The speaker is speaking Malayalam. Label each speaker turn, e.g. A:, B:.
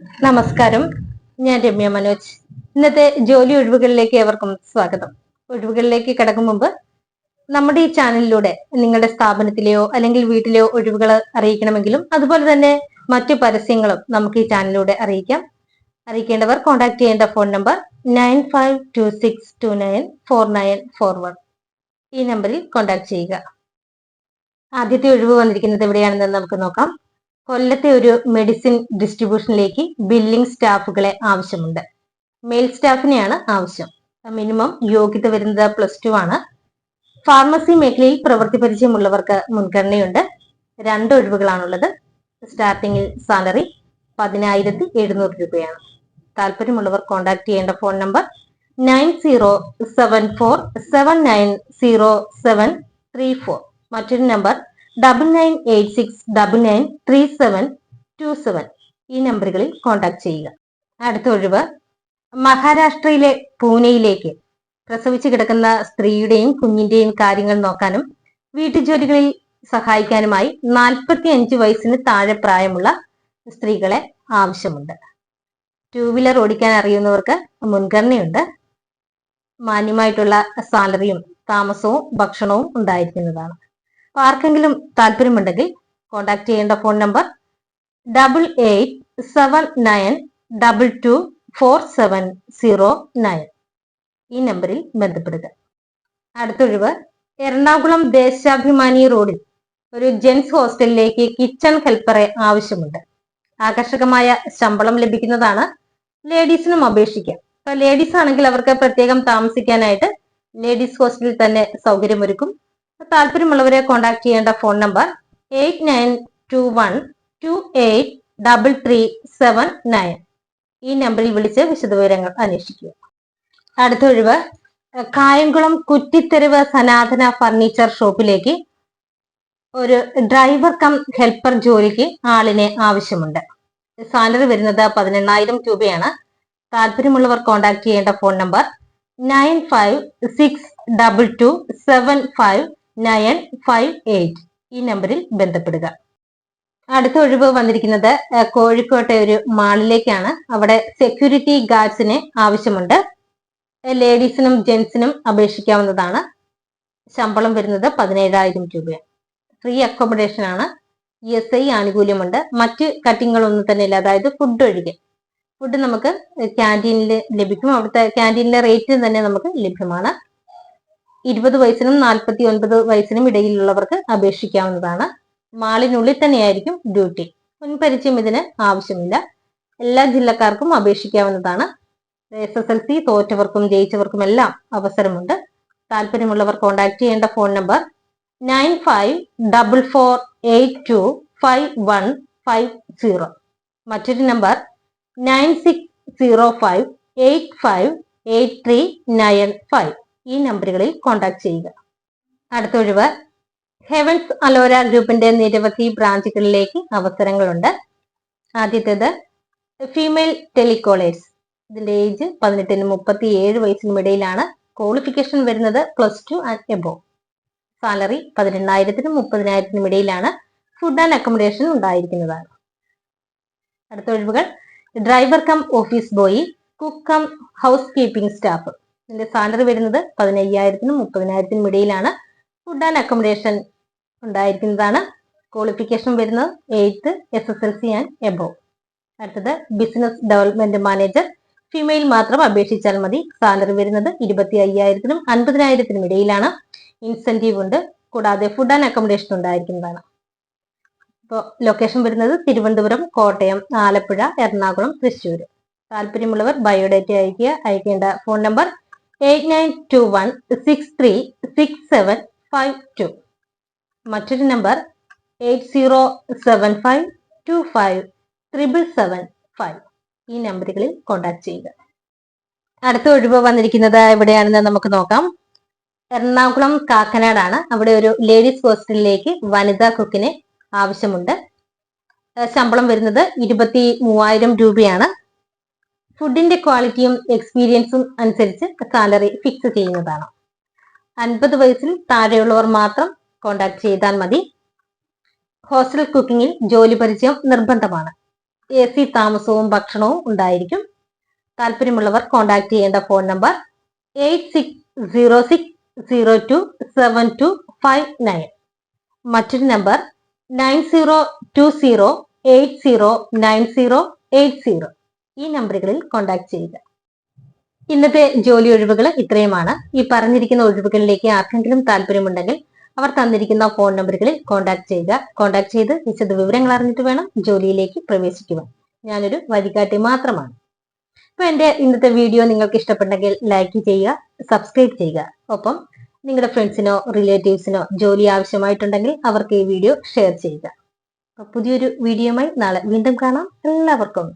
A: നമസ്കാരം. ഞാൻ രമ്യ മനോജ്. ഇന്നത്തെ ജോലി ഒഴിവുകളിലേക്ക് ഏവർക്കും സ്വാഗതം. ഒഴിവുകളിലേക്ക് കിടക്കും മുമ്പ് നമ്മുടെ ഈ ചാനലിലൂടെ നിങ്ങളുടെ സ്ഥാപനത്തിലെയോ അല്ലെങ്കിൽ വീട്ടിലെയോ ഒഴിവുകൾ അറിയിക്കണമെങ്കിലും അതുപോലെ തന്നെ മറ്റു പരസ്യങ്ങളും നമുക്ക് ഈ ചാനലിലൂടെ അറിയിക്കാം. അറിയിക്കേണ്ടവർ കോൺടാക്ട് ചെയ്യേണ്ട phone number nine five two six two nine four nine four one ഈ നമ്പറിൽ കോൺടാക്ട് ചെയ്യുക. ആദ്യത്തെ ഒഴിവ് വന്നിരിക്കുന്നത് എവിടെയാണെന്ന് നമുക്ക് നോക്കാം. കൊല്ലത്തെ ഒരു മെഡിസിൻ ഡിസ്ട്രിബ്യൂഷനിലേക്ക് ബില്ലിംഗ് സ്റ്റാഫുകളെ ആവശ്യമുണ്ട്. മെയിൽ സ്റ്റാഫിനെയാണ് ആവശ്യം. മിനിമം യോഗ്യത വരുന്നത് പ്ലസ് ടു ആണ്. ഫാർമസി മേഖലയിൽ പ്രവൃത്തി പരിചയമുള്ളവർക്ക് മുൻഗണനയുണ്ട്. രണ്ട് ഒഴിവുകളാണുള്ളത്. സ്റ്റാർട്ടിംഗിൽ സാലറി പതിനായിരത്തി എഴുന്നൂറ് രൂപയാണ്. താല്പര്യമുള്ളവർ കോൺടാക്ട് ചെയ്യേണ്ട phone number nine zero seven four seven nine zero seven three four മറ്റൊരു number double nine eight six double nine three seven two seven ഈ നമ്പറുകളിൽ കോൺടാക്ട് ചെയ്യുക. അടുത്ത ഒഴിവ് മഹാരാഷ്ട്രയിലെ പൂനെയിലേക്ക് പ്രസവിച്ചു കിടക്കുന്ന സ്ത്രീയുടെയും കുഞ്ഞിന്റെയും കാര്യങ്ങൾ നോക്കാനും വീട്ടുജോലികളിൽ സഹായിക്കാനുമായി നാൽപ്പത്തി അഞ്ച് വയസ്സിന് താഴെ പ്രായമുള്ള സ്ത്രീകളെ ആവശ്യമുണ്ട്. ടൂ വീലർ ഓടിക്കാൻ അറിയുന്നവർക്ക് മുൻഗണനയുണ്ട്. മാന്യമായിട്ടുള്ള സാലറിയും താമസവും ഭക്ഷണവും ഉണ്ടായിരിക്കുന്നതാണ്. അപ്പൊ ആർക്കെങ്കിലും താല്പര്യമുണ്ടെങ്കിൽ കോൺടാക്ട് ചെയ്യേണ്ട phone number double eight seven nine double two four seven zero nine ഈ നമ്പറിൽ ബന്ധപ്പെടുക. അടുത്തൊഴിവ് എറണാകുളം ദേശാഭിമാനി റോഡിൽ ഒരു ജെൻസ് ഹോസ്റ്റലിലേക്ക് കിച്ചൺ ഹെൽപ്പറെ ആവശ്യമുണ്ട്. ആകർഷകമായ ശമ്പളം ലഭിക്കുന്നതാണ് ലേഡീസിനും അപേക്ഷിക്കാം. ഇപ്പൊ ലേഡീസ് ആണെങ്കിൽ അവർക്ക് പ്രത്യേകം താമസിക്കാനായിട്ട് ലേഡീസ് ഹോസ്റ്റലിൽ തന്നെ സൗകര്യമൊരുക്കും. താല്പര്യമുള്ളവരെ കോൺടാക്ട് ചെയ്യേണ്ട phone number eight nine two one two eight double three seven nine ഈ നമ്പറിൽ വിളിച്ച് വിശദവിവരങ്ങൾ അന്വേഷിക്കുക. അടുത്ത ഒഴിവ് കായംകുളം കുറ്റിത്തെരുവ് സനാതന ഫർണിച്ചർ ഷോപ്പിലേക്ക് ഒരു ഡ്രൈവർ കം ഹെൽപ്പർ ജോലിക്ക് ആളിനെ ആവശ്യമുണ്ട്. സാലറി വരുന്നത് പതിനെണ്ണായിരം രൂപയാണ്. താല്പര്യമുള്ളവർ കോൺടാക്ട് ചെയ്യേണ്ട phone number nine five six double two seven five nine five eight ഈ നമ്പറിൽ ബന്ധപ്പെടുക. അടുത്ത ഒഴിവ് വന്നിരിക്കുന്നത് കോഴിക്കോട്ടെ ഒരു മാളിലേക്കാണ്. അവിടെ സെക്യൂരിറ്റി ഗാർഡ്സിനെ ആവശ്യമുണ്ട്. ലേഡീസിനും ജെന്റ്സിനും അപേക്ഷിക്കാവുന്നതാണ്. ശമ്പളം വരുന്നത് പതിനേഴായിരം രൂപയാണ്. ഫ്രീ അക്കോമഡേഷൻ ആണ്. ഇ എസ് ഐ ആനുകൂല്യമുണ്ട്. മറ്റ് കട്ടിങ്ങുകളൊന്നും തന്നെ ഇല്ല. അതായത് ഫുഡ് ഒഴികെ. ഫുഡ് നമുക്ക് ക്യാന്റീനിൽ ലഭിക്കും. അവിടുത്തെ ക്യാന്റീനിലെ റേറ്റ് തന്നെ നമുക്ക് ലഭ്യമാണ്. ഇരുപത് വയസ്സിനും നാൽപ്പത്തി ഒൻപത് വയസ്സിനും ഇടയിലുള്ളവർക്ക് അപേക്ഷിക്കാവുന്നതാണ്. മാളിനുള്ളിൽ തന്നെയായിരിക്കും ഡ്യൂട്ടി. മുൻപരിചയം ഇതിന് ആവശ്യമില്ല. എല്ലാ ജില്ലക്കാർക്കും അപേക്ഷിക്കാവുന്നതാണ്. എസ് എസ് എൽ സി തോറ്റവർക്കും ജയിച്ചവർക്കും എല്ലാം അവസരമുണ്ട്. താല്പര്യമുള്ളവർ കോൺടാക്ട് ചെയ്യേണ്ട phone number nine five double four eight two five one five zero. മറ്റൊരു number nine six zero five eight five eight three nine five. ഈ നമ്പറുകളിൽ കോൺടാക്ട് ചെയ്യുക. അടുത്ത ഒഴിവ് ഹെവൻസ് അലോര ഗ്രൂപ്പിന്റെ നിരവധി ബ്രാഞ്ചുകളിലേക്ക് അവസരങ്ങളുണ്ട്. ആദ്യത്തേത് ഫീമെയിൽ ടെലികോളേഴ്സ് ഇതിന്റെ ഏജ് പതിനെട്ടിന് മുപ്പത്തി ഏഴ് വയസ്സിനും ഇടയിലാണ് ക്വാളിഫിക്കേഷൻ വരുന്നത് plus two and above salary പതിനെണ്ണായിരത്തിനും മുപ്പതിനായിരത്തിനും ഇടയിലാണ് ഫുഡ് ആൻഡ് അക്കോമഡേഷൻ ഉണ്ടായിരിക്കുന്നതാണ്. അടുത്ത ഒഴിവുകൾ driver cum office boy cook cum housekeeping staff ഇതിന്റെ സാലറി വരുന്നത് പതിനയ്യായിരത്തിനും മുപ്പതിനായിരത്തിനും ഇടയിലാണ്. ഫുഡ് ആൻഡ് അക്കോമഡേഷൻ ഉണ്ടായിരിക്കുന്നതാണ്. ക്വാളിഫിക്കേഷൻ വരുന്നത് eighth S S L C and above അടുത്തത് ബിസിനസ് ഡെവലപ്മെന്റ് മാനേജർ ഫീമെയിൽ മാത്രം അപേക്ഷിച്ചാൽ മതി. സാലറി വരുന്നത് ഇരുപത്തി അയ്യായിരത്തിനും അൻപതിനായിരത്തിനും ഇടയിലാണ്. ഇൻസെന്റീവ് ഉണ്ട്. കൂടാതെ ഫുഡ് ആൻഡ് അക്കോമഡേഷൻ ഉണ്ടായിരിക്കുന്നതാണ്. ഇപ്പോൾ ലൊക്കേഷൻ വരുന്നത് തിരുവനന്തപുരം കോട്ടയം ആലപ്പുഴ എറണാകുളം തൃശ്ശൂർ താല്പര്യമുള്ളവർ ബയോഡേറ്റ അയക്കുക അയക്കേണ്ട phone number eight nine two one six three six seven five two മറ്റൊരു number eight zero seven five two five triple seven five ഈ നമ്പറുകളിൽ കോൺടാക്ട് ചെയ്യുക. അടുത്ത ഒഴിവ് വന്നിരിക്കുന്നത് എവിടെയാണെന്ന് നമുക്ക് നോക്കാം. എറണാകുളം കാക്കനാടാണ്. അവിടെ ഒരു ലേഡീസ് ഹോസ്റ്റലിലേക്ക് വനിതാ കുക്കിനെ ആവശ്യമുണ്ട്. ശമ്പളം വരുന്നത് ഇരുപത്തി മൂവായിരം രൂപയാണ്. ഫുഡിന്റെ ക്വാളിറ്റിയും എക്സ്പീരിയൻസും അനുസരിച്ച് സാലറി ഫിക്സ് ചെയ്യുന്നതാണ്. അൻപത് വയസ്സിൽ താഴെയുള്ളവർ മാത്രം കോണ്ടാക്ട് ചെയ്താൽ മതി. ഹോസ്റ്റൽ കുക്കിങ്ങിൽ ജോലി പരിചയം നിർബന്ധമാണ്. എ സി താമസവും ഭക്ഷണവും ഉണ്ടായിരിക്കും. താല്പര്യമുള്ളവർ കോണ്ടാക്ട് ചെയ്യേണ്ട phone number eight six zero six zero two seven two five nine. മറ്റൊരു number nine zero two zero eight zero nine zero eight zero. ഈ നമ്പറുകളിൽ കോൺടാക്ട് ചെയ്യുക. ഇന്നത്തെ ജോലി ഒഴിവുകൾ ഇത്രയുമാണ്. ഈ പറഞ്ഞിരിക്കുന്ന ഒഴിവുകളിലേക്ക് ആർക്കെങ്കിലും താല്പര്യമുണ്ടെങ്കിൽ അവർ തന്നിരിക്കുന്ന ഫോൺ നമ്പറുകളിൽ കോൺടാക്ട് ചെയ്യുക. കോൺടാക്ട് ചെയ്ത് വിശദ വിവരങ്ങൾ അറിഞ്ഞിട്ട് വേണം ജോലിയിലേക്ക് പ്രവേശിക്കുവാൻ. ഞാനൊരു വഴികാട്ടി മാത്രമാണ്. അപ്പൊ എന്റെ ഇന്നത്തെ വീഡിയോ നിങ്ങൾക്ക് ഇഷ്ടപ്പെട്ടെങ്കിൽ ലൈക്ക് ചെയ്യുക സബ്സ്ക്രൈബ് ചെയ്യുക. ഒപ്പം നിങ്ങളുടെ ഫ്രണ്ട്സിനോ റിലേറ്റീവ്സിനോ ജോലി ആവശ്യമായിട്ടുണ്ടെങ്കിൽ അവർക്ക് ഈ വീഡിയോ ഷെയർ ചെയ്യുക. പുതിയൊരു വീഡിയോയുമായി നാളെ വീണ്ടും കാണാം. എല്ലാവർക്കും